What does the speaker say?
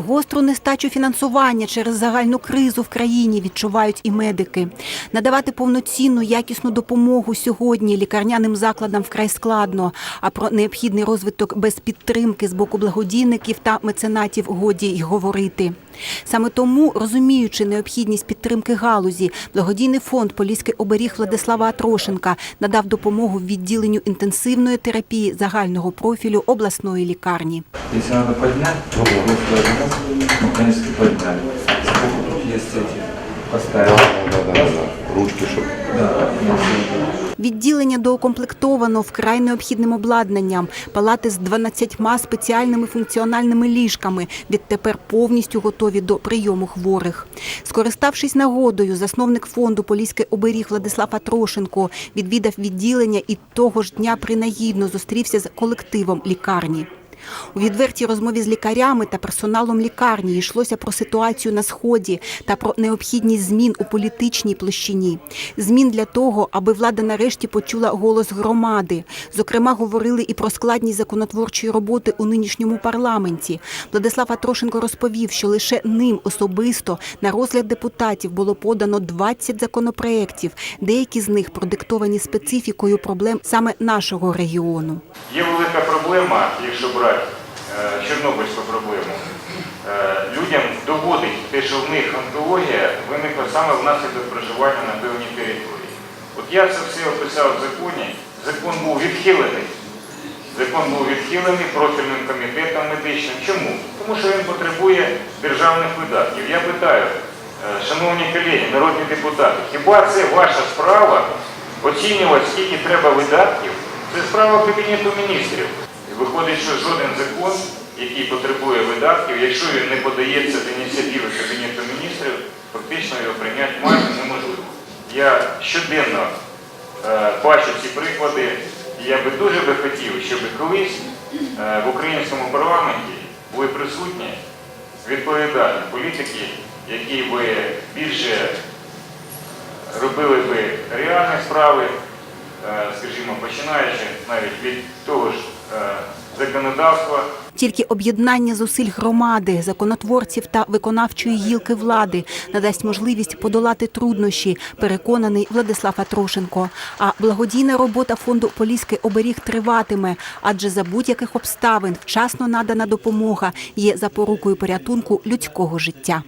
Гостру нестачу фінансування через загальну кризу в країні відчувають і медики. Надавати повноцінну якісну допомогу сьогодні лікарняним закладам вкрай складно. А про необхідний розвиток без підтримки з боку благодійників та меценатів годі й говорити. Саме тому, розуміючи необхідність підтримки галузі, благодійний фонд Поліський оберіг Владислава Атрошенка надав допомогу відділенню інтенсивної терапії загального профілю обласної лікарні. Если надо поднять, то просто конечно, подняли. Сколько тут есть эти? Поставил. Да, да, да, да. Ручки, щоб. Відділення доукомплектовано вкрай необхідним обладнанням, палати з 12 спеціальними функціональними ліжками, відтепер повністю готові до прийому хворих. Скориставшись нагодою, засновник фонду Поліський оберіг Владислав Атрошенко відвідав відділення і того ж дня принагідно зустрівся з колективом лікарні. У відвертій розмові з лікарями та персоналом лікарні йшлося про ситуацію на сході та про необхідність змін у політичній площині. Змін для того, аби влада нарешті почула голос громади. Зокрема, говорили і про складність законотворчої роботи у нинішньому парламенті. Владислав Атрошенко розповів, що лише ним особисто на розгляд депутатів було подано 20 законопроєктів. Деякі з них продиктовані специфікою проблем саме нашого регіону. Є велика проблема, якщо брати е, Чорнобильську проблему. Людям доводить те, що в них онкологія виникла саме внаслідок проживання на певній території. От я це все описав в законі. Закон був відхилений. Закон був відхилений профільним комітетом медичним. Чому? Тому що він потребує державних видатків. Я питаю, е, шановні колеги, народні депутати, хіба це ваша справа оцінювати, скільки треба видатків? Це справа Кабінету міністрів. Виходить, що жоден закон, який потребує видатків, якщо він не подається з ініціативи Кабінету міністрів, фактично його прийняти майже неможливо. Я щоденно е, бачу ці приклади, і я би дуже би хотів, щоб колись е, в українському парламенті були присутні відповідальні політики, які би більше робили би реальні справи, е, скажімо, починаючи навіть від того ж законодавства. Тільки об'єднання зусиль громади, законотворців та виконавчої гілки влади надасть можливість подолати труднощі, переконаний Владислав Атрошенко. А благодійна робота фонду Поліський оберіг триватиме, адже за будь-яких обставин вчасно надана допомога є запорукою порятунку людського життя.